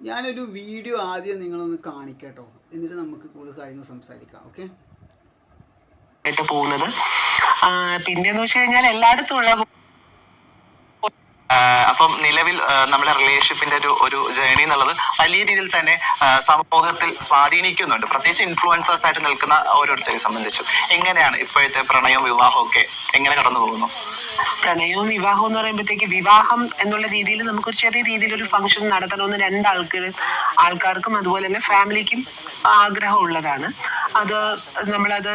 ഞാനൊരു വീഡിയോ ആദ്യം നിങ്ങളൊന്ന് കാണിക്കട്ടോ. എന്നിട്ട് നമുക്ക് കൂടുതൽ കാര്യങ്ങൾ സംസാരിക്കാം ഓക്കെ? പോകുന്നത്. പിന്നെ പിന്നെന്ന് വെച്ച് കഴിഞ്ഞാൽ എല്ലായിടത്തും ഉള്ള അപ്പം നിലവിൽ നമ്മുടെ റിലേഷൻഷിപ്പിന്റെ ഒരു ഒരു ജേണി എന്നുള്ളത് വലിയ രീതിയിൽ തന്നെ സമൂഹത്തിൽ സ്വാധീനിക്കുന്നുണ്ട്. പ്രത്യേകിച്ച് ഇൻഫ്ലുവൻസേഴ്സ് ആയിട്ട് നിൽക്കുന്ന ഓരോരുത്തരെ സംബന്ധിച്ചു. എങ്ങനെയാണ് ഇപ്പോഴത്തെ പ്രണയവും വിവാഹവും ഒക്കെ എങ്ങനെ കടന്നു പോകുന്നു? പ്രണയവും വിവാഹവും എന്ന് പറയുമ്പോഴത്തേക്ക് വിവാഹം എന്നുള്ള രീതിയിൽ നമുക്കൊരു ചെറിയ രീതിയിൽ ഒരു ഫംഗ്ഷൻ നടത്തണമെന്ന് രണ്ടാൾക്ക് ആൾക്കാർക്കും അതുപോലെ തന്നെ ഫാമിലിക്കും ആഗ്രഹം ഉള്ളതാണ് അത് നമ്മളത്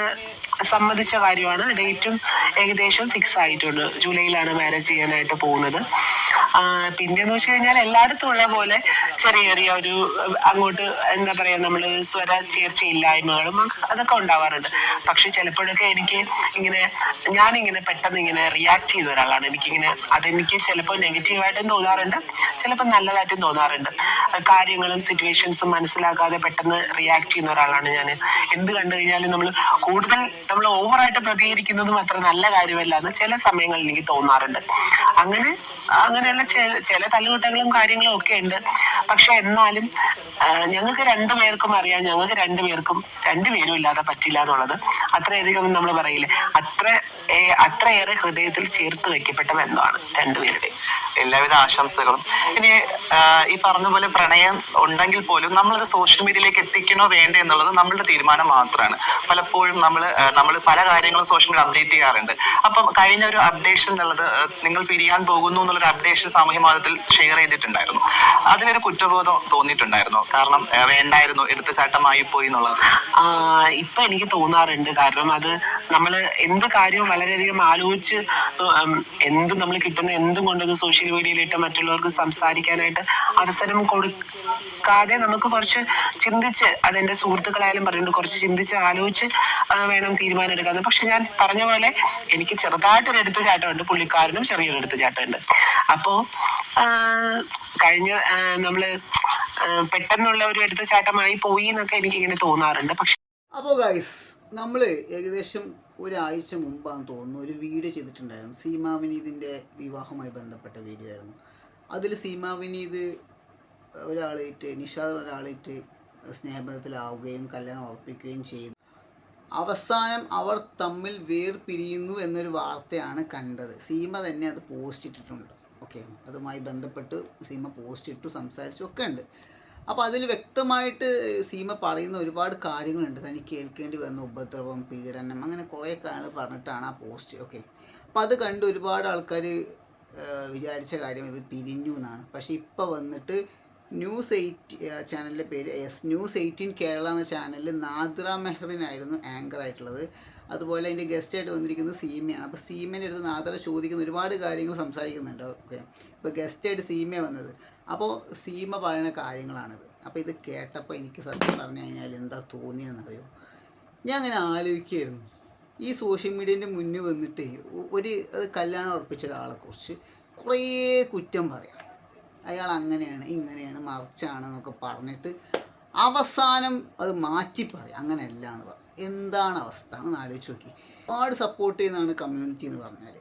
സമ്മതിച്ച കാര്യമാണ്. ഡേറ്റും ഏകദേശം ഫിക്സ് ആയിട്ടുണ്ട്. ജൂലൈയിലാണ് മാരേജ് ചെയ്യാനായിട്ട് പോകുന്നത്. പിന്നെന്ന് വെച്ച് കഴിഞ്ഞാൽ എല്ലായിടത്തും ഉള്ള പോലെ ചെറിയ ചെറിയ ഒരു അങ്ങോട്ട് എന്താ പറയാ നമ്മൾ സ്വര ചേർച്ചയില്ലായ്മകളും അതൊക്കെ ഉണ്ടാവാറുണ്ട്. പക്ഷെ ചിലപ്പോഴൊക്കെ എനിക്ക് ഇങ്ങനെ ഞാനിങ്ങനെ പെട്ടെന്ന് ഇങ്ങനെ റിയാക്ട് ചെയ്ത ഒരാളാണ്. എനിക്കിങ്ങനെ അതെനിക്ക് ചിലപ്പോൾ നെഗറ്റീവായിട്ടും തോന്നാറുണ്ട് ചിലപ്പോൾ നല്ലതായിട്ടും തോന്നാറുണ്ട്. കാര്യങ്ങളും സിറ്റുവേഷൻസും മനസ്സിലാക്കാതെ പെട്ടെന്ന് റിയാക്ട് ചെയ്യുന്ന ഒരാളാണ് ഞാൻ എന്ത് കണ്ടു കഴിഞ്ഞാലും നമ്മൾ കൂടുതൽ നമ്മൾ ഓവറായിട്ട് പ്രതികരിക്കുന്നതും അത്ര നല്ല കാര്യമല്ല എന്ന് ചില സമയങ്ങളിൽ എനിക്ക് തോന്നാറുണ്ട്. അങ്ങനെ അങ്ങനെയുള്ള ചില തല്ലുകൂട്ടങ്ങളും കാര്യങ്ങളും ഒക്കെ ഉണ്ട്. പക്ഷെ എന്നാലും ഞങ്ങൾക്ക് ഞങ്ങൾക്ക് രണ്ടുപേർക്കും അറിയാം ഞങ്ങൾക്ക് രണ്ടുപേർക്കും രണ്ടുപേരും ഇല്ലാതെ പറ്റില്ല എന്നുള്ളത്. അത്രയധികം നമ്മൾ പറയില്ലേ? അത്ര അത്രയേറെ ഹൃദയത്തിൽ ചേർത്ത് വെക്കപ്പെട്ട ബന്ധമാണ് രണ്ടുപേരുടെയും എല്ലാവിധ ആശംസകളും. ഇനി ഈ പറഞ്ഞ പോലെ പ്രണയം ഉണ്ടെങ്കിൽ പോലും നമ്മളത് സോഷ്യൽ മീഡിയയിലേക്ക് എത്തിക്കണോ വേണ്ട എന്നുള്ളത് നമ്മളുടെ തീരുമാനം മാത്രമാണ്. പലപ്പോഴും നമ്മൾ നമ്മൾ പല കാര്യങ്ങളും സോഷ്യൽ മീഡിയ അപ്ഡേറ്റ് ചെയ്യാറുണ്ട്. അപ്പം കഴിഞ്ഞ ഒരു അപ്ഡേഷൻ എന്നുള്ളത് നിങ്ങൾ പിരിയാൻ പോകുന്നു എന്നുള്ളൊരു അപ്ഡേഷൻ സാമൂഹ്യ മാധ്യമത്തിൽ ഷെയർ ചെയ്തിട്ടുണ്ടായിരുന്നു. അതിനൊരു കുറ്റബോധം തോന്നിയിട്ടുണ്ടായിരുന്നു. കാരണം വേണ്ടായിരുന്നു എടുത്തുചാട്ടമായി പോയി എന്നുള്ളത്. ഇപ്പൊ എനിക്ക് തോന്നാറുണ്ട്. കാരണം അത് നമ്മൾ എന്ത് കാര്യവും വളരെയധികം ആലോചിച്ച് എന്ത് നമ്മൾ കിട്ടുന്ന എന്തും കൊണ്ടത് സോഷ്യൽ മീഡിയയിലിട്ട് മറ്റുള്ളവർക്ക് സംസാരിക്കാനായിട്ട് അവസരം കൊടുക്കാതെ നമുക്ക് കുറച്ച് ചിന്തിച്ച് അതെന്റെ സുഹൃത്തുക്കളായാലും പറയുന്നുണ്ട് കുറച്ച് ചിന്തിച്ച് ആലോചിച്ച് വേണം തീരുമാനം എടുക്കാൻ പക്ഷെ ഞാൻ പറഞ്ഞ പോലെ എനിക്ക് ചെറുതായിട്ടൊരു എടുത്തുചാട്ടമുണ്ട് പുള്ളിക്കാരനും ചെറിയൊരു എടുത്തുചാട്ടമുണ്ട് അപ്പോ കഴിഞ്ഞ നമ്മൾ പെട്ടെന്നുള്ള ഒരു എടുത്തുചാട്ടമായി പോയി എന്നൊക്കെ എനിക്ക് ഇങ്ങനെ തോന്നാറുണ്ട്. പക്ഷെ അപ്പോൾ ഗൈസ് നമ്മൾ ഏകദേശം ഒരാഴ്ച മുമ്പാണെന്ന് തോന്നുന്നു ഒരു വീഡിയോ ചെയ്തിട്ടുണ്ടായിരുന്നു. സീമാ വിനീതിന്റെ വിവാഹവുമായി ബന്ധപ്പെട്ട വീഡിയോ ആയിരുന്നു. അതിൽ സീമാ വിനീത് ഒരാളായിട്ട് നിഷാദ് ഒരാളായിട്ട് സ്നേഹബന്ധത്തിലാവുകയും കല്യാണം ഉറപ്പിക്കുകയും ചെയ്തു. അവസാനം അവർ തമ്മിൽ വേർപിരിയുന്നു എന്നൊരു വാർത്തയാണ് കണ്ടത്. സീമ തന്നെ അത് പോസ്റ്റ് ഇട്ടിട്ടുണ്ട്. ഓക്കെ? അതുമായി ബന്ധപ്പെട്ട് സീമ പോസ്റ്റ് ഇട്ടു സംസാരിച്ചു ഒക്കെ ഉണ്ട്. അപ്പോൾ അതിൽ വ്യക്തമായിട്ട് സീമ പറയുന്ന ഒരുപാട് കാര്യങ്ങളുണ്ട്. തനിക്ക് കേൾക്കേണ്ടി വന്ന ഉപദ്രവം പീഡനം അങ്ങനെ കുറേ കാര്യങ്ങൾ പറഞ്ഞിട്ടാണ് ആ പോസ്റ്റ്. ഓക്കെ. അപ്പോൾ അത് കണ്ട് ഒരുപാട് ആൾക്കാർ വിചാരിച്ച കാര്യം ഇവർ പിരിഞ്ഞു എന്നാണ്. പക്ഷേ ഇപ്പോൾ വന്നിട്ട് ന്യൂസ് എയ്റ്റ് ചാനലിന്റെ പേര് എസ് ന്യൂസ് എയ്റ്റീൻ കേരള എന്ന ചാനലിൽ നാദ്ര മെഹറിനായിരുന്നു ആങ്കർ ആയിട്ടുള്ളത്. അതുപോലെ അതിന്റെ ഗസ്റ്റായിട്ട് വന്നിരിക്കുന്നത് സീമയാണ്. അപ്പോൾ സീമേന്റെ അടുത്ത് നാദ്ര ചോദിക്കുന്ന ഒരുപാട് കാര്യങ്ങൾ സംസാരിക്കുന്നുണ്ട്. ഓക്കെ. ഇപ്പോൾ ഗസ്റ്റായിട്ട് സീമയാണ് വന്നത്. അപ്പോൾ സീമ പറയുന്ന കാര്യങ്ങളാണിത്. അപ്പോൾ ഇത് കേട്ടപ്പോൾ എനിക്ക് സത്യം പറഞ്ഞു കഴിഞ്ഞാൽ എന്താ തോന്നിയെന്നറിയോ? ഞാൻ അങ്ങനെ ആലോചിക്കുകയായിരുന്നു. ഈ സോഷ്യൽ മീഡിയേന്റെ മുന്നിൽ വന്നിട്ട് ഒരു കല്യാണം ഉറപ്പിച്ച ഒരാളെക്കുറിച്ച് കുറേ കുറ്റം പറയാം. അയാൾ അങ്ങനെയാണ് ഇങ്ങനെയാണ് മറിച്ചാണ് എന്നൊക്കെ പറഞ്ഞിട്ട് അവസാനം അത് മാറ്റി പറയും. അങ്ങനെയല്ല എന്ന് എന്താണ് അവസ്ഥ? എന്ന് ആലോചിച്ച് നോക്കി. ഒരുപാട് സപ്പോർട്ട് ചെയ്യുന്നതാണ് കമ്മ്യൂണിറ്റി എന്ന് പറഞ്ഞാൽ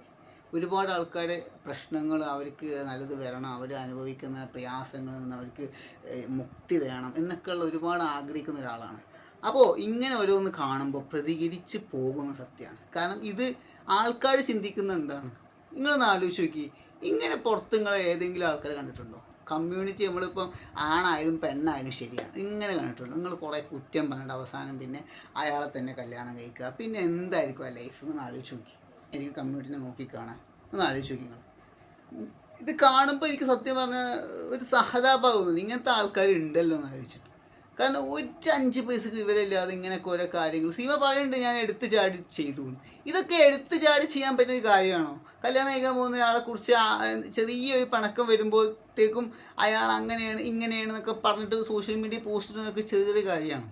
ഒരുപാട് ആൾക്കാർ പ്രശ്നങ്ങൾ അവർക്ക് നല്ലത് വരണം അവർ അനുഭവിക്കുന്ന പ്രയാസങ്ങളിൽ നിന്ന് അവർക്ക് മുക്തി വേണം എന്നൊക്കെയുള്ള ഒരുപാട് ആഗ്രഹിക്കുന്ന ഒരാളാണ്. അപ്പോൾ ഇങ്ങനെ ഓരോന്ന് കാണുമ്പോൾ പ്രതികരിച്ച് പോകുന്ന സത്യമാണ് കാരണം ഇത് ആൾക്കാർ ചിന്തിക്കുന്ന എന്താണ്? നിങ്ങളൊന്ന് ആലോചിച്ച് നോക്കി. ഇങ്ങനെ പുറത്ത് നിങ്ങൾ ഏതെങ്കിലും ആൾക്കാരെ കണ്ടിട്ടുണ്ടോ? കമ്മ്യൂണിറ്റി നമ്മളിപ്പം ആണായാലും പെണ്ണായാലും ശരിയാണ് ഇങ്ങനെ കണ്ടിട്ടുണ്ട്? നിങ്ങൾ കുറേ കുറ്റം പറഞ്ഞിട്ട് അവസാനം പിന്നെ അയാളെ തന്നെ കല്യാണം കഴിക്കുക. പിന്നെ എന്തായിരിക്കും ആ ലൈഫ് എന്ന് ആലോചിച്ച് നോക്കി. എനിക്ക് കമ്മ്യൂണിറ്റിനെ നോക്കി കാണാൻ. ഒന്ന് ആലോചിച്ച് നോക്കി ഇത് കാണുമ്പോൾ എനിക്ക് സത്യം പറഞ്ഞ ഒരു സഹതാപം ഇങ്ങനത്തെ ആൾക്കാർ ഉണ്ടല്ലോ എന്ന് ആലോചിച്ചിട്ട്. കാരണം ഒരു അഞ്ച് പൈസക്ക് വിവരമില്ലാതെ ഇങ്ങനെയൊക്കെ ഓരോ കാര്യങ്ങൾ സീമ പറയുന്നുണ്ട് ഞാൻ എടുത്തു ചാടി ചെയ്തു. ഇതൊക്കെ എടുത്തു ചാടി ചെയ്യാൻ പറ്റുന്ന ഒരു കാര്യമാണോ? കല്യാണം കഴിക്കാൻ പോകുന്ന ഒരാളെ കുറിച്ച് ചെറിയൊരു പണക്കം വരുമ്പോഴത്തേക്കും അയാൾ അങ്ങനെയാണ് ഇങ്ങനെയാണ് എന്നൊക്കെ പറഞ്ഞിട്ട് സോഷ്യൽ മീഡിയ പോസ്റ്റ് ചെറിയൊരു കാര്യമാണ്?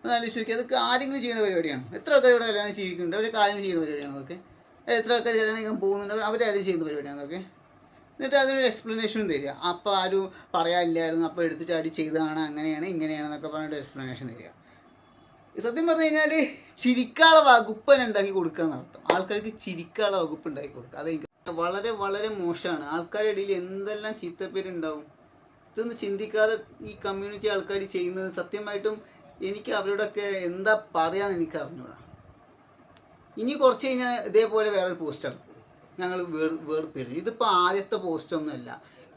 ഒന്ന് ആലോചിച്ച് നോക്കി. അതൊക്കെ ആരെങ്കിലും ചെയ്യുന്ന പരിപാടിയാണ്? എത്ര ആൾക്കാർ ഇവിടെ കല്യാണം ജീവിക്കുന്നുണ്ട് അവരെ കാര്യങ്ങൾ ചെയ്യുന്ന പരിപാടിയാണ് അതൊക്കെ? എത്ര ആൾക്കാർ കല്യാണം കഴിക്കാൻ പോകുന്നുണ്ട് അവരാരും ചെയ്യുന്ന പരിപാടിയാണ് എന്നിട്ട് അതിനൊരു എക്സ്പ്ലനേഷനും തരിക. അപ്പോൾ ആരും പറയാനില്ലായിരുന്നു അപ്പോൾ എടുത്ത് ചാടി ചെയ്തതാണ് അങ്ങനെയാണ് ഇങ്ങനെയാണെന്നൊക്കെ പറഞ്ഞിട്ട് എക്സ്പ്ലനേഷൻ തരിക. സത്യം പറഞ്ഞു കഴിഞ്ഞാൽ ചിരിക്കാനുള്ള വകുപ്പൻ ഉണ്ടാക്കി കൊടുക്കുക എന്നർത്ഥം ആൾക്കാർക്ക് ചിരിക്കാനുള്ള വകുപ്പ് ഉണ്ടാക്കി കൊടുക്കുക. അത് എനിക്ക് വളരെ വളരെ മോശമാണ്. ആൾക്കാരുടെ ഇടയിൽ എന്തെല്ലാം ചീത്തപ്പേരുണ്ടാവും. ഇതൊന്നും ചിന്തിക്കാതെ ഈ കമ്മ്യൂണിറ്റി ആൾക്കാർ ചെയ്യുന്നത് സത്യമായിട്ടും എനിക്ക് അവരോടൊക്കെ എന്താ പറയാന്ന് എനിക്ക് അറിഞ്ഞൂടാ ഇനി കുറച്ച് കഴിഞ്ഞാൽ ഇതേപോലെ വേറൊരു പോസ്റ്റർ ഞങ്ങൾ വേർ വേർപ്പിരുന്നു ഇതിപ്പോൾ ആദ്യത്തെ പോസ്റ്റൊന്നുമല്ല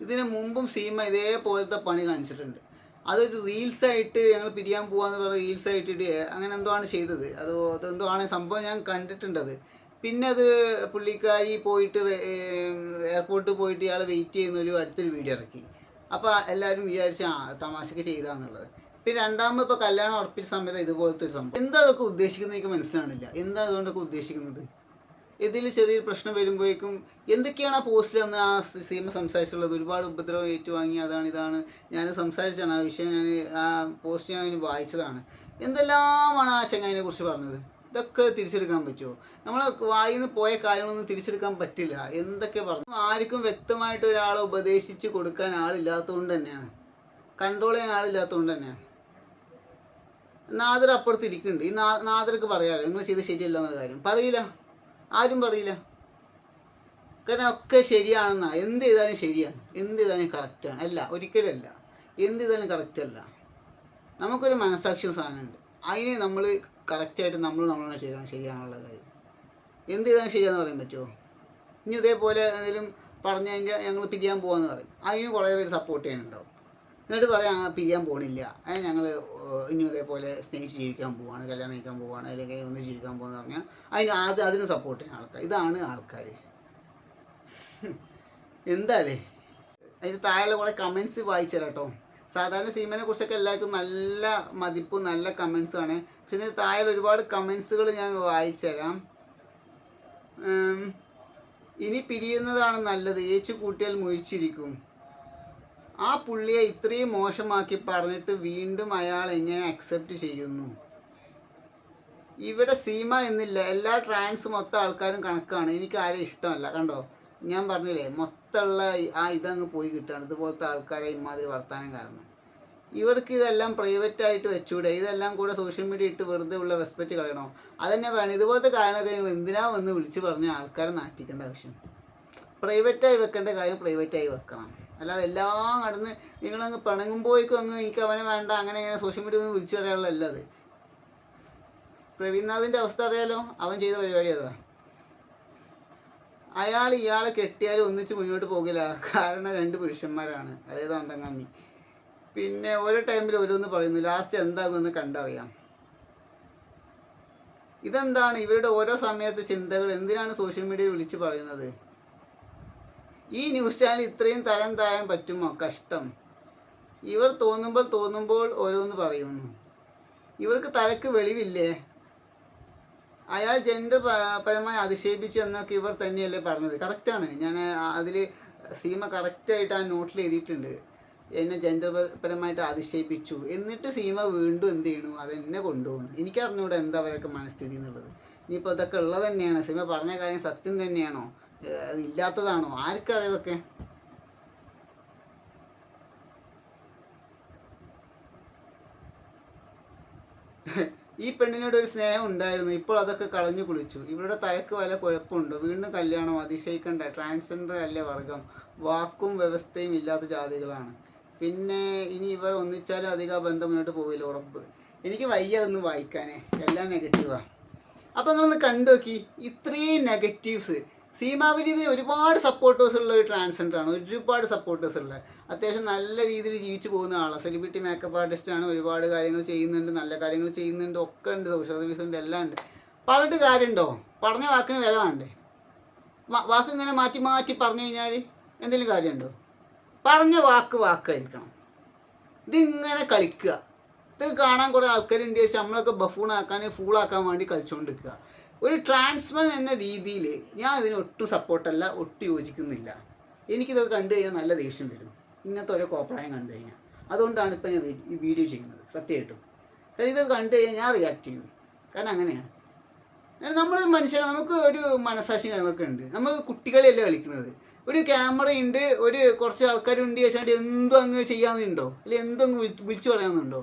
ഇതിന് മുമ്പും സീമ ഇതേപോലത്തെ പണി കാണിച്ചിട്ടുണ്ട്. അതൊരു റീൽസായിട്ട് ഞങ്ങൾ പിരിയാൻ പോവാന്ന് പറഞ്ഞ റീൽസ് ആയിട്ട് ഇടുക അങ്ങനെ എന്തോ ആണ് ചെയ്തത്? അത് അതെന്തോ ആണ് സംഭവം ഞാൻ കണ്ടിട്ടുണ്ട് അത് പിന്നെ അത് പുള്ളിക്കാരി പോയിട്ട് എയർപോർട്ടിൽ പോയിട്ട് ഇയാൾ വെയിറ്റ് ചെയ്യുന്ന. ഒരു അടുത്തൊരു വീഡിയോ ഇറക്കി. അപ്പോൾ എല്ലാവരും വിചാരിച്ച ആ തമാശക്ക് ചെയ്താന്നുള്ളത്. പിന്നെ രണ്ടാമത് ഇപ്പോൾ കല്യാണം ഉറപ്പിച്ച സമയത്ത് ഇതുപോലത്തെ ഒരു സംഭവം. എന്താ അതൊക്കെ ഉദ്ദേശിക്കുന്നത് എനിക്ക് മനസ്സിലാണില്ല എന്താ അതുകൊണ്ടൊക്കെ ഉദ്ദേശിക്കുന്നത്? ഇതിൽ ചെറിയൊരു പ്രശ്നം വരുമ്പോഴേക്കും എന്തൊക്കെയാണ് ആ പോസ്റ്റിൽ അന്ന് ആ സീമ സംസാരിച്ചുള്ളത് ഒരുപാട് ഉപദ്രവം ഏറ്റുവാങ്ങി അതാണ് ഇതാണ്. ഞാൻ സംസാരിച്ചാണ് ആ വിഷയം ഞാൻ ആ പോസ്റ്റ് ഞാൻ വായിച്ചതാണ്. എന്തെല്ലാമാണ് ആ ചങ്ങായിനെ കുറിച്ച് പറഞ്ഞത്? ഇതൊക്കെ തിരിച്ചെടുക്കാൻ പറ്റുമോ നമ്മൾ വായിന്ന് പോയ കാര്യങ്ങളൊന്നും തിരിച്ചെടുക്കാൻ പറ്റില്ല. എന്തൊക്കെ പറഞ്ഞു ആർക്കും വ്യക്തമായിട്ട് ഒരാളെ ഉപദേശിച്ച് കൊടുക്കാൻ ആളില്ലാത്തതുകൊണ്ട് തന്നെയാണ്. കൺട്രോൾ ചെയ്യാൻ ആളില്ലാത്തതുകൊണ്ട് തന്നെയാണ്. നാദർ അപ്പുറത്ത് ഇരിക്കുന്നുണ്ട് ഈ നാ നാദർക്ക് പറയാമല്ലോ നിങ്ങൾ ചെയ്ത് ശരിയല്ല എന്നുള്ള കാര്യം. പറയില്ല. ആരും പറയില്ല. കാരണം ഒക്കെ ശരിയാണെന്നാ. എന്ത് ചെയ്താലും ശരിയാണ് എന്ത് ചെയ്താലും കറക്റ്റാണ്. അല്ല ഒരിക്കലല്ല എന്ത് ചെയ്താലും കറക്റ്റ് അല്ല. നമുക്കൊരു മനസാക്ഷി സാധനമുണ്ട്. അതിന് നമ്മൾ കറക്റ്റായിട്ട് നമ്മൾ നമ്മൾ ചെയ്യണം. ശരിയാണുള്ള കാര്യം. എന്ത് ചെയ്താലും ശരിയാണെന്ന് പറയാൻ പറ്റുമോ ഇനി ഇതേപോലെ എന്തെങ്കിലും പറഞ്ഞു കഴിഞ്ഞാൽ ഞങ്ങൾ പിരിയാൻ പോകാന്ന് പറയും. അതിന് കുറേ പേര് സപ്പോർട്ട് ചെയ്യാനുണ്ടാവും എന്നിട്ട് പറയാം "ആ, പിരിയാൻ പോകണില്ല അത് ഞങ്ങൾ ഇനി ഇതേപോലെ സ്നേഹിച്ച് ജീവിക്കാൻ പോവാണ് കല്യാണം കഴിക്കാൻ പോവാണ് അല്ലെങ്കിൽ ഒന്ന് ജീവിക്കാൻ പോകുന്ന പറഞ്ഞാൽ അതിന് അത് അതിന് സപ്പോർട്ട് ചെയ്യുന്ന ആൾക്കാർ ഇതാണ് ആൾക്കാർ എന്താലേ? അതിന് താഴെ കുറേ കമൻസ് വായിച്ചു കേട്ടോ സാധാരണ സീമനെ കുറിച്ചൊക്കെ എല്ലാവർക്കും നല്ല മതിപ്പും നല്ല കമൻസും ആണ്. ഇതിന് താഴെ ഒരുപാട് കമൻസുകൾ ഞാൻ വായിച്ചു തരാം. ഇനി പിരിയുന്നതാണ് നല്ലത്. ഏച്ചു കൂട്ടിയാൽ മുഴിച്ചിരിക്കും ആ പുള്ളിയെ ഇത്രയും മോശമാക്കി പറഞ്ഞിട്ട് വീണ്ടും അയാൾ എങ്ങനെ അക്സെപ്റ്റ് ചെയ്യുന്നു. ഇവിടെ സീമ എന്നില്ല എല്ലാ ട്രാൻസ് മൊത്തം ആൾക്കാരും കണക്കാണ്. എനിക്ക് ആരെയും ഇഷ്ടമല്ല കണ്ടോ? ഞാൻ പറഞ്ഞില്ലേ മൊത്തമുള്ള ആ ഇതങ്ങ് പോയി കിട്ടുകയാണ്. ഇതുപോലത്തെ ആൾക്കാരെ ഇമാതിരി വർത്താനം കാരണം. ഇവർക്ക് ഇതെല്ലാം പ്രൈവറ്റ് ആയിട്ട് വെച്ചൂടെ? ഇതെല്ലാം കൂടെ സോഷ്യൽ മീഡിയ ഇട്ട് വെറുതെ ഉള്ള റെസ്പെക്റ്റ് കളയണോ? അതന്നെ വേണം ഇതുപോലത്തെ കാര്യങ്ങളൊക്കെ നിങ്ങൾ എന്തിനാ വന്ന് വിളിച്ച് പറഞ്ഞ ആൾക്കാരെ നാറ്റിക്കേണ്ട ആവശ്യം? പ്രൈവറ്റായി വെക്കേണ്ട കാര്യം പ്രൈവറ്റായി വെക്കണം. അല്ലാതെ എല്ലാം കടന്ന് നിങ്ങളങ്ങ് പിണങ്ങുമ്പോഴേക്കും അങ്ങ് എനിക്ക് അവനെ വേണ്ട അങ്ങനെ ഇങ്ങനെ സോഷ്യൽ മീഡിയ ഒന്നും വിളിച്ചു പറയാനുള്ളതല്ല അത്. പ്രവീൺനാഥിന്റെ അവസ്ഥ അറിയാലോ? അവൻ ചെയ്ത പരിപാടി അതാ. അയാൾ ഇയാളെ കെട്ടിയാലും ഒന്നിച്ച് മുന്നോട്ട് പോകില്ല. കാരണം രണ്ട് പുരുഷന്മാരാണ്. അതായത് അന്തങ്ങാമി പിന്നെ ഓരോ ടൈമിൽ ഓരോന്ന് പറയുന്നു. ലാസ്റ്റ് എന്താകുമെന്ന് കണ്ടറിയാം. ഇതെന്താണ്? ഇവരുടെ ഓരോ സമയത്തെ ചിന്തകൾ എന്തിനാണ് സോഷ്യൽ മീഡിയയിൽ വിളിച്ച് പറയുന്നത്? ഈ ന്യൂസ് ചാനൽ ഇത്രയും തരം താഴാൻ പറ്റുമോ? കഷ്ടം. ഇവർ തോന്നുമ്പോൾ തോന്നുമ്പോൾ ഓരോന്ന് പറയുന്നു. ഇവർക്ക് തലക്ക് വെളിവില്ലേ? അയാൾ ജെൻഡർ പരമായി അധിക്ഷേപിച്ചു എന്നൊക്കെ ഇവർ തന്നെയല്ലേ പറഞ്ഞത്. കറക്റ്റാണ് ഞാൻ അതിൽ സീമ കറക്റ്റായിട്ട് ആ നോട്ടിൽ എഴുതിയിട്ടുണ്ട്. എന്നെ ജെൻഡർ പരമായിട്ട് അധിക്ഷേപിച്ചു. എന്നിട്ട് സീമ വീണ്ടും എന്ത് ചെയ്യണു? അതെന്നെ കൊണ്ടുപോകണം എനിക്കറിഞ്ഞൂടെ എന്താ അവരൊക്കെ മനസ്ഥിതി എന്നുള്ളത്. ഇനിയിപ്പോൾ ഇതൊക്കെ ഉള്ളത് തന്നെയാണ്. സീമ പറഞ്ഞ കാര്യം സത്യം തന്നെയാണോ? ഇല്ലാത്തതാണോ? ആർക്കറിയാം ഇതൊക്കെ? ഈ പെണ്ണിനോട് ഒരു സ്നേഹം ഉണ്ടായിരുന്നു. ഇപ്പോൾ അതൊക്കെ കളഞ്ഞു കുളിച്ചു. ഇവരുടെ തയക്ക് വല്ല കുഴപ്പമുണ്ടോ? വീണ്ടും കല്യാണം അതിശയിക്കണ്ട. ട്രാൻസ്ജെൻഡർ അല്ലേ വർഗം. വാക്കും വ്യവസ്ഥയും ഇല്ലാത്ത ജാതികളാണ് പിന്നെ ഇനി ഇവർ ഒന്നിച്ചാലും അധിക ബന്ധം മുന്നോട്ട് പോകില്ല ഉറപ്പ്. എനിക്ക് വയ്യ അതൊന്ന് വായിക്കാനേ. എല്ലാം നെഗറ്റീവാണ് അപ്പോൾ നിങ്ങളൊന്ന് കണ്ടു നോക്കി. ഇത്രയും നെഗറ്റീവ്സ് സീമാവിനീതിന് ഒരുപാട് സപ്പോർട്ടേഴ്സ് ഉള്ള ഒരു ട്രാൻസ്ജെൻഡർ ആണ്. ഒരുപാട് സപ്പോർട്ടേഴ്സ് ഉള്ള. അത്യാവശ്യം നല്ല രീതിയിൽ ജീവിച്ചു പോകുന്ന ആളാണ് സെലിബ്രിറ്റി മേക്കപ്പ് ആർട്ടിസ്റ്റ് ആണ് ഒരുപാട് കാര്യങ്ങൾ ചെയ്യുന്നുണ്ട് നല്ല കാര്യങ്ങൾ ചെയ്യുന്നുണ്ട് ഒക്കെ ഉണ്ട്. സോഷ്യൽ സർവീസ് ഉണ്ട് എല്ലാം ഉണ്ട്. പറഞ്ഞിട്ട് കാര്യമുണ്ടോ? പറഞ്ഞ വാക്കിന് വില വേണ്ടേ? വാക്ക് ഇങ്ങനെ മാറ്റി മാറ്റി പറഞ്ഞു കഴിഞ്ഞാൽ എന്തെങ്കിലും കാര്യമുണ്ടോ? പറഞ്ഞ വാക്ക് വാക്കായിരിക്കണം ഇതിങ്ങനെ കളിക്കുക. ഇത് കാണാൻ കുറേ ആൾക്കാരുണ്ട്. പക്ഷെ നമ്മളൊക്കെ ബഫൂണാക്കാൻ ഫൂളാക്കാൻ വേണ്ടി കളിച്ചുകൊണ്ടിരിക്കുക ഒരു ട്രാൻസ്മൻ എന്ന രീതിയിൽ ഞാൻ ഇതിന് ഒട്ടും സപ്പോർട്ടല്ല ഒട്ടും യോജിക്കുന്നില്ല. എനിക്കിതൊക്കെ കണ്ടു കഴിഞ്ഞാൽ നല്ല ദേഷ്യം വരും. ഇങ്ങനത്തെ ഓരോ കോപ്രായം കണ്ടു കഴിഞ്ഞാൽ അതുകൊണ്ടാണ് ഇപ്പം ഞാൻ ഈ വീഡിയോ ചെയ്യുന്നത് സത്യമായിട്ടും. കാരണം ഇതൊക്കെ കണ്ടു കഴിഞ്ഞാൽ ഞാൻ റിയാക്ട് ചെയ്യും. കാരണം അങ്ങനെയാണ്. നമ്മൾ മനുഷ്യനെ നമുക്ക് ഒരു മനസാക്ഷി കാര്യങ്ങളൊക്കെ ഉണ്ട്. നമ്മൾ കുട്ടികളെയല്ലേ കളിക്കുന്നത്. ഒരു ക്യാമറ ഉണ്ട് ഒരു കുറച്ച് ആൾക്കാരുണ്ട് ചോദിച്ചാൽ എന്തും അങ്ങ് ചെയ്യാമെന്നുണ്ടോ അല്ലെങ്കിൽ എന്തും അങ്ങ് വിളിച്ച് പറയാമെന്നുണ്ടോ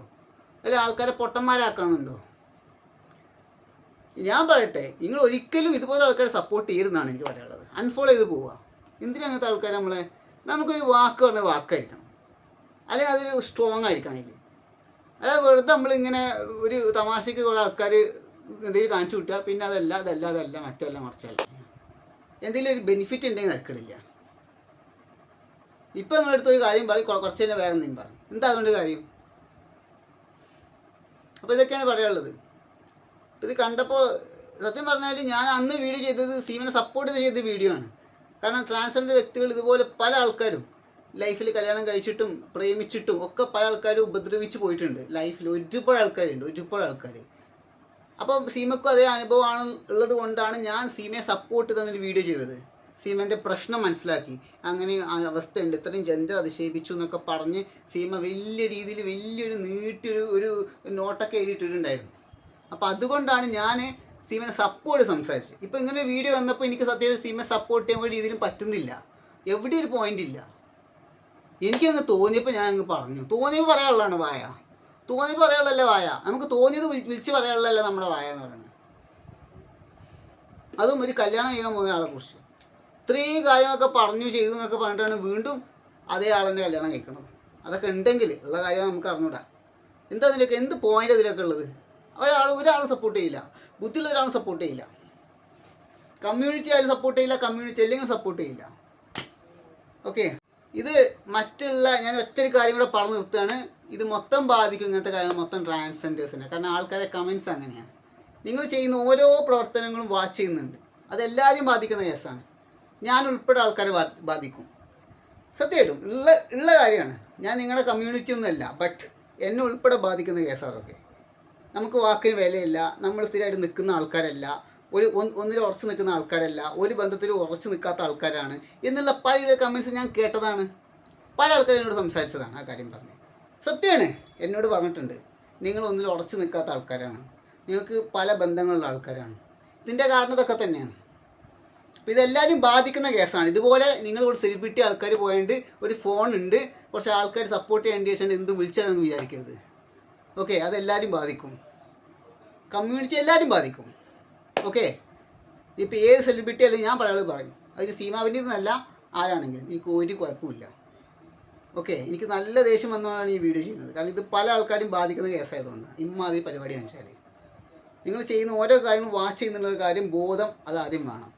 അല്ല ആൾക്കാരെ പൊട്ടന്മാരാക്കാന്നുണ്ടോ? ഞാൻ പറയട്ടെ നിങ്ങൾ ഒരിക്കലും ഇതുപോലെ ആൾക്കാരെ സപ്പോർട്ട് ചെയ്യരുതെന്നാണ് എനിക്ക് പറയാനുള്ളത്. അൺഫോളോ ചെയ്ത് പോവുക. എന്തിനാ അങ്ങനത്തെ ആൾക്കാർ നമ്മളെ? നമുക്കൊരു വാക്ക് പറഞ്ഞ വാക്കായിരിക്കണം. അല്ലെങ്കിൽ അതൊരു സ്ട്രോങ് ആയിരിക്കണം അതിൽ അതായത് വെറുതെ നമ്മളിങ്ങനെ ഒരു തമാശയ്ക്ക് കുറേ ആൾക്കാർ എന്തെങ്കിലും കാണിച്ചു വിട്ടുക പിന്നെ അതല്ല അതല്ല അതല്ല മറ്റല്ല മറിച്ചല്ല എന്തെങ്കിലും ഒരു ബെനിഫിറ്റ് ഉണ്ടെങ്കിൽ നടക്കണില്ല ഇപ്പം നിങ്ങളടുത്ത് ഒരു കാര്യം പറയും കുറച്ച് കഴിഞ്ഞാൽ വേറെ എന്തെങ്കിലും പറയും. എന്താ അതുകൊണ്ട് കാര്യം? അപ്പോൾ ഇതൊക്കെയാണ് പറയാനുള്ളത്. ഇത് കണ്ടപ്പോൾ സത്യം പറഞ്ഞാൽ ഞാൻ അന്ന് വീഡിയോ ചെയ്തത് സീമനെ സപ്പോർട്ട് ചെയ്ത വീഡിയോ ആണ്. കാരണം ട്രാൻസ്ജെൻഡർ വ്യക്തികൾ ഇതുപോലെ പല ആൾക്കാരും ലൈഫിൽ കല്യാണം കഴിച്ചിട്ടും പ്രേമിച്ചിട്ടും ഒക്കെ പല ആൾക്കാരും ഉപദ്രവിച്ച് പോയിട്ടുണ്ട്. ലൈഫിൽ ഒരുപാട് ആൾക്കാരുണ്ട് ഒരുപാട് ആൾക്കാർ അപ്പോൾ സീമക്കും അതേ അനുഭവമാണ് ഉള്ളത് കൊണ്ടാണ് ഞാൻ സീമയെ സപ്പോർട്ട് തന്നൊരു വീഡിയോ ചെയ്തത്. സീമന്റെ പ്രശ്നം മനസ്സിലാക്കി. അങ്ങനെ അവസ്ഥയുണ്ട്. ഇത്രയും ജെൻഡർ അതിശയിപ്പിച്ചു എന്നൊക്കെ പറഞ്ഞ് സീമ വലിയ രീതിയിൽ വലിയൊരു നീട്ടിയൊരു ഒരു നോട്ടൊക്കെ എഴുതിയിട്ടിട്ടുണ്ടായിരുന്നു. അപ്പോൾ അതുകൊണ്ടാണ് ഞാൻ സീമനെ സപ്പോർട്ട് സംസാരിച്ചത്. ഇപ്പോൾ ഇങ്ങനെ വീഡിയോ വന്നപ്പോൾ എനിക്ക് സത്യം സീമെ സപ്പോർട്ട് ചെയ്യാൻ ഒരു രീതിയിലും പറ്റുന്നില്ല. എവിടെ ഒരു പോയിന്റ് ഇല്ല. എനിക്കങ്ങ് തോന്നിയപ്പോൾ ഞാൻ അങ്ങ് പറഞ്ഞു. തോന്നിയപ്പോൾ പറയാനുള്ളതാണ് വായ. തോന്നിയപ്പോൾ പറയാനുള്ളതല്ലേ വായ? നമുക്ക് തോന്നിയത് വിളി- വിളിച്ച് പറയാനുള്ളതല്ല നമ്മുടെ വായ എന്ന് പറയുന്നത്. അതും ഒരു കല്യാണം ചെയ്യാൻ പോകുന്ന ആളെ കുറിച്ച്. ഇത്രയും കാര്യങ്ങളൊക്കെ പറഞ്ഞു ചെയ്തു എന്നൊക്കെ പറഞ്ഞിട്ടാണ് വീണ്ടും അതേ ആളെന്നെ കല്യാണം കഴിക്കണം അതൊക്കെ ഉണ്ടെങ്കിൽ ഉള്ള കാര്യം നമുക്ക് അറിഞ്ഞൂടാ. എന്താ അതിലൊക്കെ? എന്ത് പോയിന്റ് അതിലൊക്കെ ഉള്ളത്? ഒരാൾ ഒരാളും സപ്പോർട്ട് ചെയ്യില്ല. ബുദ്ധിയുള്ള ഒരാളും സപ്പോർട്ട് ചെയ്യില്ല. കമ്മ്യൂണിറ്റി ആയാലും സപ്പോർട്ട് ചെയ്യില്ല കമ്മ്യൂണിറ്റി അല്ലെങ്കിൽ സപ്പോർട്ട് ചെയ്യില്ല. ഓക്കെ ഇത് മറ്റുള്ള ഞാൻ ഒറ്റൊരു കാര്യം കൂടെ പറഞ്ഞു നിർത്തുകയാണ്. ഇത് മൊത്തം ബാധിക്കും ഇങ്ങനത്തെ കാര്യങ്ങൾ മൊത്തം ട്രാൻസ്ജെൻഡേഴ്സിനെ കാരണം ആൾക്കാരെ കമൻസ് അങ്ങനെയാണ്. നിങ്ങൾ ചെയ്യുന്ന ഓരോ പ്രവർത്തനങ്ങളും വാച്ച് ചെയ്യുന്നുണ്ട്. അതെല്ലാവരെയും ബാധിക്കുന്ന കേസാണ്. ഞാൻ ഉൾപ്പെടെ ആൾക്കാരെ ബാധിക്കും. സത്യമായിട്ടും ഉള്ള ഉള്ള കാര്യമാണ്. ഞാൻ നിങ്ങളുടെ കമ്മ്യൂണിറ്റി ഒന്നുമല്ല ബട്ട് എന്നെ ഉൾപ്പെടെ ബാധിക്കുന്ന കേസാണ് അതൊക്കെ. നമുക്ക് വാക്കിന് വിലയില്ല നമ്മൾ സ്ഥിരമായിട്ട് നിൽക്കുന്ന ആൾക്കാരല്ല ഒരു ഒന്ന് ഒന്നിൽ ഉറച്ചു നിൽക്കുന്ന ആൾക്കാരല്ല ഒരു ബന്ധത്തിൽ ഉറച്ചു നിൽക്കാത്ത ആൾക്കാരാണ് എന്നുള്ള പല കമൻസ് ഞാൻ കേട്ടതാണ്. പല ആൾക്കാരും എന്നോട് സംസാരിച്ചതാണ് ആ കാര്യം പറഞ്ഞ്. സത്യമാണ് എന്നോട് പറഞ്ഞിട്ടുണ്ട് നിങ്ങൾ ഒന്നിൽ ഉറച്ചു നിൽക്കാത്ത ആൾക്കാരാണ് നിങ്ങൾക്ക് പല ബന്ധങ്ങളുള്ള ആൾക്കാരാണ്. ഇതിന്റെ കാരണം ഇതൊക്കെ തന്നെയാണ്. അപ്പോൾ ഇതെല്ലാവരും ബാധിക്കുന്ന കേസാണ്. ഇതുപോലെ നിങ്ങൾ ഒരു സെലിബ്രിറ്റി ആൾക്കാർ പോയതുകൊണ്ട് ഒരു ഫോൺ ഉണ്ട് കുറച്ച് ആൾക്കാർ സപ്പോർട്ട് ചെയ്യേണ്ടി വെച്ചാൽ എന്തും വിളിച്ചാണെന്ന് വിചാരിക്കരുത്. ഓക്കെ അതെല്ലാവരും ബാധിക്കും. കമ്മ്യൂണിറ്റി എല്ലാവരും ബാധിക്കും. ഓക്കെ ഇപ്പോൾ ഏത് സെലിബ്രിറ്റി അല്ലെങ്കിൽ ഞാൻ പറയാനുള്ളത് പറയും. അത് സീമാവിന്റെ ആരാണെങ്കിലും. എനിക്ക് ഒരു കുഴപ്പമില്ല ഓക്കെ എനിക്ക് നല്ല ദേഷ്യം വന്നുകൊണ്ടാണ് ഈ വീഡിയോ ചെയ്യുന്നത്. കാരണം ഇത് പല ആൾക്കാരും ബാധിക്കുന്ന കേസായതുകൊണ്ടാണ് ഇമ്മാതിരി പരിപാടി കാണിച്ചാൽ നിങ്ങൾ ചെയ്യുന്ന ഓരോ കാര്യങ്ങളും വാച്ച് ചെയ്യുന്നുള്ള കാര്യം ബോധം അത് ആദ്യം വേണം.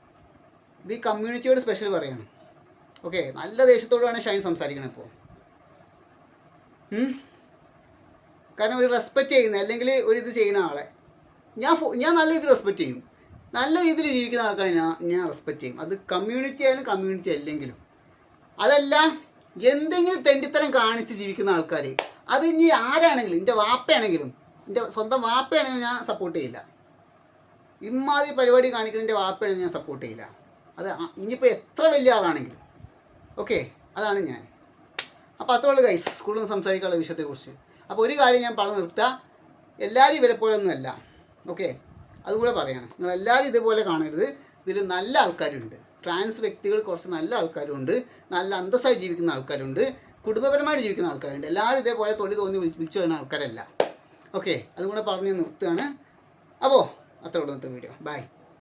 ഇത് ഈ കമ്മ്യൂണിറ്റിയോട് സ്പെഷ്യൽ പറയണം. ഓക്കെ നല്ല ദേഷ്യത്തോടാണ് ഷൈൻ സംസാരിക്കണം ഇപ്പോൾ കാരണം ഒരു റെസ്പെക്റ്റ് ചെയ്യുന്ന അല്ലെങ്കിൽ ഒരു ഇത് ചെയ്യുന്ന ആളെ. ഞാൻ ഞാൻ നല്ല രീതിയിൽ റെസ്പെക്റ്റ് ചെയ്യും. നല്ല രീതിയിൽ ജീവിക്കുന്ന ആൾക്കാരെ ഞാൻ ഞാൻ റെസ്പെക്റ്റ് ചെയ്യും. അത് കമ്മ്യൂണിറ്റി ആയാലും കമ്മ്യൂണിറ്റി അല്ലെങ്കിലും. അതല്ല എന്തെങ്കിലും തെണ്ടിത്തരം കാണിച്ച് ജീവിക്കുന്ന ആൾക്കാർ അത് ഇനി ആരാണെങ്കിലും എന്റെ വാപ്പയാണെങ്കിലും എന്റെ സ്വന്തം വാപ്പയാണെങ്കിലും ഞാൻ സപ്പോർട്ട് ചെയ്യില്ല. ഇമാതിരി പരിപാടി കാണിക്കുന്ന എന്റെ വാപ്പയാണെങ്കിലും ഞാൻ സപ്പോർട്ട് ചെയ്യില്ല. അത് ഇനിയിപ്പോൾ എത്ര വലിയ ആളാണെങ്കിലും. ഓക്കെ അതാണ് ഞാൻ. അപ്പോൾ അത്രയുള്ള ഗൈസ് സ്കൂളിൽ നിന്ന് സംസാരിക്കാനുള്ള വിഷയത്തെക്കുറിച്ച്. അപ്പോൾ ഒരു കാര്യം ഞാൻ പറഞ്ഞു നിർത്തുക എല്ലാവരും ഇവരെ പോലെ ഒന്നുമല്ല ഓക്കെ? അതും കൂടെ പറയണം. നിങ്ങൾ എല്ലാവരും ഇതുപോലെ കാണരുത്. ഇതിൽ നല്ല ആൾക്കാരുണ്ട്. ട്രാൻസ് വ്യക്തികൾ കുറച്ച് നല്ല ആൾക്കാരുണ്ട്. നല്ല അന്തസ്സായി ജീവിക്കുന്ന ആൾക്കാരുണ്ട്. കുടുംബപരമായിട്ട് ജീവിക്കുന്ന ആൾക്കാരുണ്ട്. എല്ലാവരും ഇതേപോലെ തൊള്ളി തോന്നി വിളി- വിളിച്ചു വരുന്ന ആൾക്കാരല്ല. ഓക്കെ? അതും കൂടെ പറഞ്ഞ് നിർത്തുകയാണ്. അപ്പോൾ അത്ര ഉള്ളൂ വീഡിയോ. ബൈ